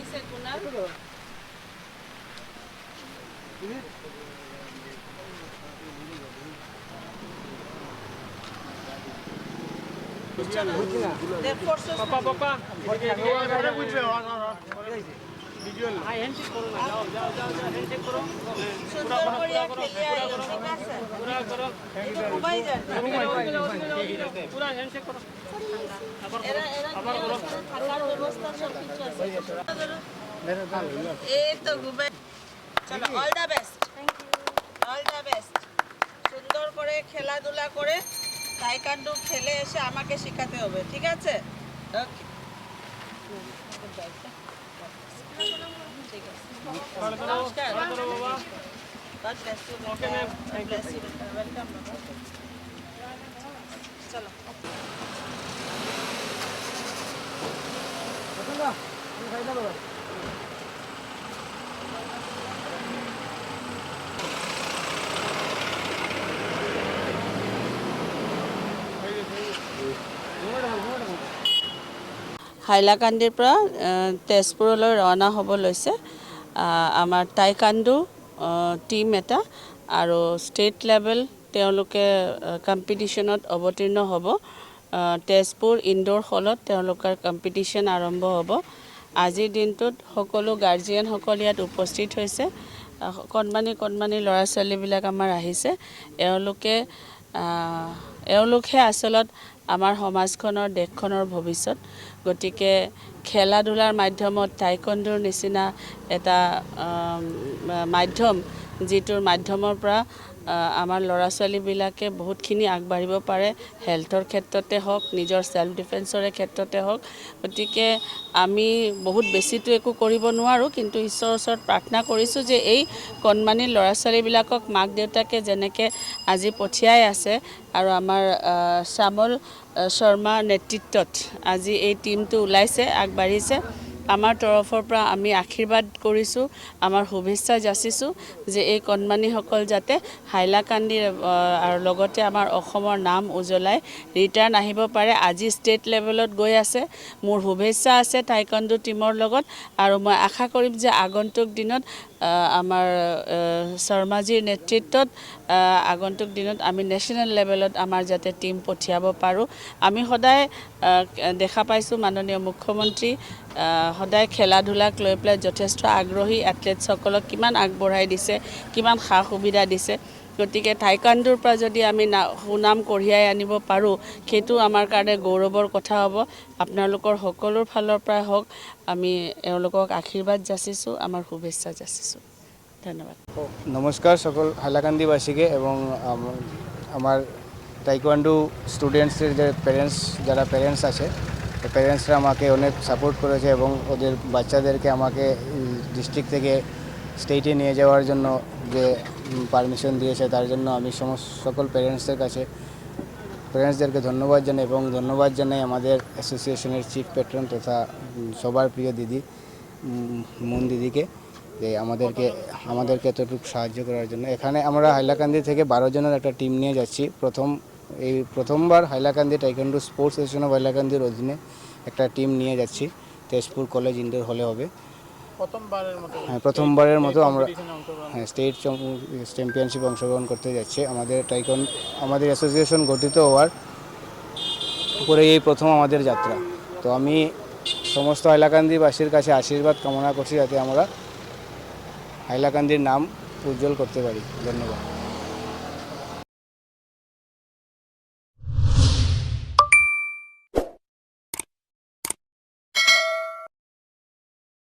দিছে Kunal Their forces সুন্দর করিয়া খেলিয়া আইও, ঠিক আছে? একটু এই তো ঘুমাই চলো all the best all the best সুন্দর করে খেলাধুলা করে তাইকান্ডু খেলে এসে আমাকে শেখাতে হবে ঠিক আছে? ওকে ঠিক আছে নমস্কার God হাইলাকান্দিৰ পৰা তেজপুৰলৈ ৰাওনা হ'ব লৈছে। আমাৰ টাইকাণ্ডো টীম এটা আৰু ষ্টেট লেভেল তেওঁলোকে কম্পিটিশ্যনত অৱতীৰ্ণ হ'ব। তেজপুৰ ইনড'ৰ হলত তেওঁলোকৰ কম্পিটিশ্যন আৰম্ভ হ'ব। আজিৰ দিনটোত সকলো গাৰ্জিয়ানসকল ইয়াত উপস্থিত হৈছে। কণমানি কণমানি ল'ৰা ছোৱালীবিলাক আমাৰ আহিছে। এওঁলোকে এওঁলোকহে আচলত আমাৰ সমাজখনৰ, দেশখনৰ ভৱিষ্যত। গতিকে খেলা ধূলাৰ মাধ্যমত টাইকণ্ডোৰ নিচিনা এটা মাধ্যম যিটোৰ মাধ্যমৰ পৰা আমাৰ ল'ৰা ছোৱালীবিলাকে বহুতখিনি আগবাঢ়িব পাৰে হেল্থৰ ক্ষেত্ৰতে হওক, নিজৰ ছেল্ফ ডিফেন্সৰে ক্ষেত্ৰতে হওক। গতিকে আমি বহুত বেছিতো একো কৰিব নোৱাৰোঁ, কিন্তু ঈশ্বৰৰ ওচৰত প্ৰাৰ্থনা কৰিছোঁ যে এই কণমানি ল'ৰা ছোৱালীবিলাকক মাক দেউতাকে যেনেকৈ আজি পঠিয়াই আছে আৰু আমাৰ শ্যামল শৰ্মাৰ নেতৃত্বত আজি এই টীমটো ওলাইছে, আগবাঢ়িছে। আমাৰ তৰফৰ পৰা আমি আশীৰ্বাদ কৰিছোঁ, আমাৰ শুভেচ্ছা যাচিছোঁ যে এই কণমানিসকল যাতে হাইলাকান্দিৰ আৰু লগতে আমাৰ অসমৰ নাম উজ্বলাই ৰিটাৰ্ণ আহিব পাৰে। আজি ষ্টেট লেভেলত গৈ আছে, মোৰ শুভেচ্ছা আছে টাইকণ্ডো টীমৰ লগত আৰু মই আশা কৰিম যে আগন্তুক দিনত আমাৰ শৰ্মাজীৰ নেতৃত্বত আগন্তুক দিনত আমি নেশ্যনেল লেভেলত আমাৰ যাতে টীম পঠিয়াব পাৰোঁ। আমি সদায় দেখা পাইছোঁ মাননীয় মুখ্যমন্ত্ৰী সদায় খেলা ধূলাক লৈ পেলাই যথেষ্ট আগ্ৰহী এথলেটছসকলক কিমান আগবঢ়াই দিছে, কিমান সা সুবিধা দিছে। গতিকে টাইকাণ্ডোৰ পৰা যদি আমি না, সুনাম কঢ়িয়াই আনিব পাৰোঁ, সেইটো আমাৰ কাৰণে গৌৰৱৰ কথা হ'ব। আপোনালোকৰ সকলোৰ ফালৰ পৰাই হওক, আমি এওঁলোকক আশীৰ্বাদ যাচিছোঁ, আমাৰ শুভেচ্ছা যাচিছোঁ। ধন্যবাদ। নমস্কার সকল হাইলাকান্দিবাসীকে এবং আম- আমার টাইকোয়ান্ডো স্টুডেন্টসের যে প্যারেন্টস যারা আছে প্যারেন্টসরা আমাকে অনেক সাপোর্ট করেছে এবং ওদের বাচ্চাদেরকে আমাকে ডিস্ট্রিক্ট থেকে স্টেটে নিয়ে যাওয়ার জন্য যে পারমিশন দিয়েছে, তার জন্য আমি সমস্ত সকল প্যারেন্টসদের কাছে প্যারেন্টসদেরকে ধন্যবাদ জানাই এবং ধন্যবাদ জানাই আমাদের অ্যাসোসিয়েশনের চিফ প্যাট্রন তথা সবার প্রিয় দিদি মুন দিদিকে, যে আমাদেরকে আমাদেরকে এতটুকু সাহায্য করার জন্য। এখানে আমরা হাইলাকান্দি থেকে বারো জনের একটা টিম নিয়ে যাচ্ছি। প্রথম এই প্রথমবার Hailakandi taekwondo sports association of হাইলাকান্দির অধীনে একটা টিম নিয়ে যাচ্ছি তেজপুর কলেজ ইনডোর হলে হবে। হ্যাঁ প্রথমবারের মতো আমরা হ্যাঁ স্টেট চ্যাম্পিয়নশিপ অংশগ্রহণ করতে যাচ্ছে। আমাদের টাইকন আমাদের অ্যাসোসিয়েশন গঠিত হওয়ার উপরে এই প্রথম আমাদের যাত্রা। তো আমি সমস্ত হাইলাকান্দিবাসীর কাছে আশীর্বাদ কামনা করছি যাতে আমরা হাইলাকান্দির নাম উজ্জ্বল করতে পারি। ধন্যবাদ।